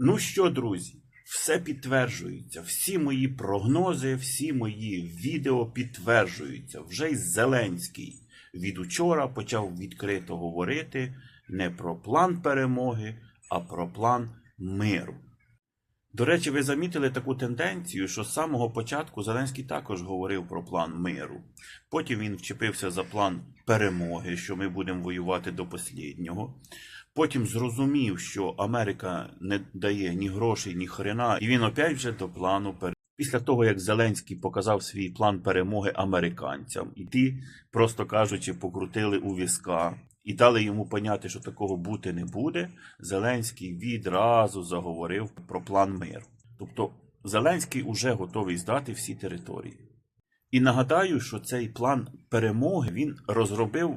Ну що, друзі, все підтверджується. Всі мої прогнози, всі мої відео підтверджуються. Вже й Зеленський від учора почав відкрито говорити не про план перемоги, а про план миру. До речі, ви замітили таку тенденцію, що з самого початку Зеленський також говорив про план миру. Потім він вчепився за план перемоги, що ми будемо воювати до останнього. Потім зрозумів, що Америка не дає ні грошей, ні хрена, і він опять вже до плану перемоги. Після того, як Зеленський показав свій план перемоги американцям, і ті, просто кажучи, покрутили у візка і дали йому поняти, що такого бути не буде, Зеленський відразу заговорив про план миру. Тобто Зеленський уже готовий здати всі території. І нагадаю, що цей план перемоги він розробив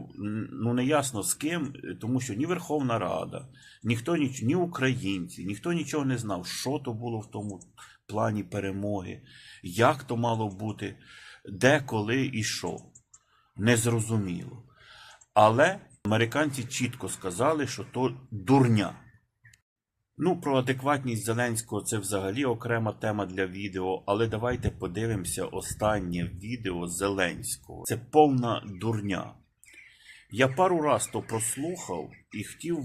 ну неясно з ким, тому що ні Верховна Рада, ніхто ніч, ні українці, ніхто нічого не знав, що то було в тому плані перемоги, як то мало бути, де, коли і що. Незрозуміло. Але американці чітко сказали, що то дурня. Ну, про адекватність Зеленського це взагалі окрема тема для відео, але давайте подивимося останнє відео Зеленського. Це повна дурня. Я пару раз то прослухав і хотів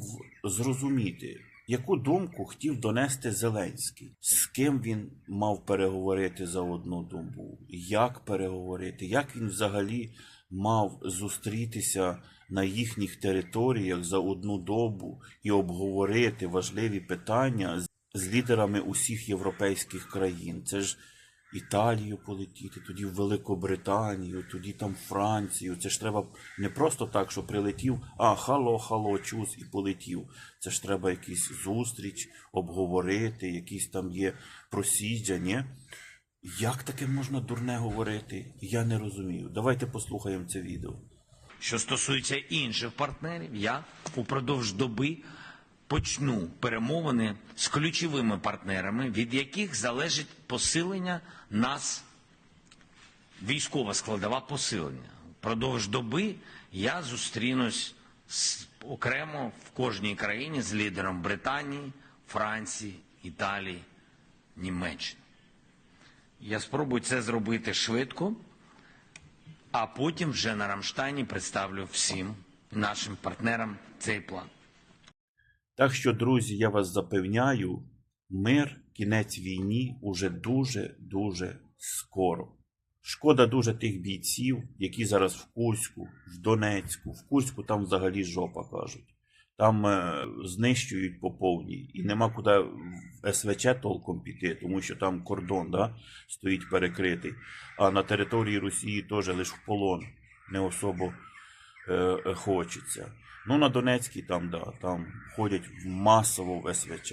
зрозуміти, яку думку хотів донести Зеленський, з ким він мав переговорити за одну добу, як переговорити, як він взагалі мав зустрітися на їхніх територіях за одну добу і обговорити важливі питання з- лідерами усіх європейських країн. Це ж Італію полетіти, тоді в Великобританію, тоді там Францію. Це ж треба не просто так, що прилетів, а хало, хало, чус і полетів. Це ж треба якісь зустріч, обговорити, якісь там є просідження. Як таке можна дурне говорити? Я не розумію. Давайте послухаємо це відео. Що стосується інших партнерів, я упродовж доби почну перемовини з ключовими партнерами, від яких залежить посилення нас, військова складова посилення. Впродовж доби я зустрінусь з, окремо в кожній країні з лідером Британії, Франції, Італії, Німеччини. Я спробую це зробити швидко, а потім вже на Рамштайні представлю всім нашим партнерам цей план. Так що, друзі, я вас запевняю, мир, кінець війні уже дуже-дуже скоро. Шкода дуже тих бійців, які зараз в Курську, в Донецьку, в Курську там взагалі жопа кажуть. Там е, знищують по повній, і нема куди в СВЧ толком піти, тому що там кордон да, стоїть перекритий. А на території Росії теж лише в полон не особо е, хочеться. Ну, на Донецькій там, да, там ходять масово в СВЧ.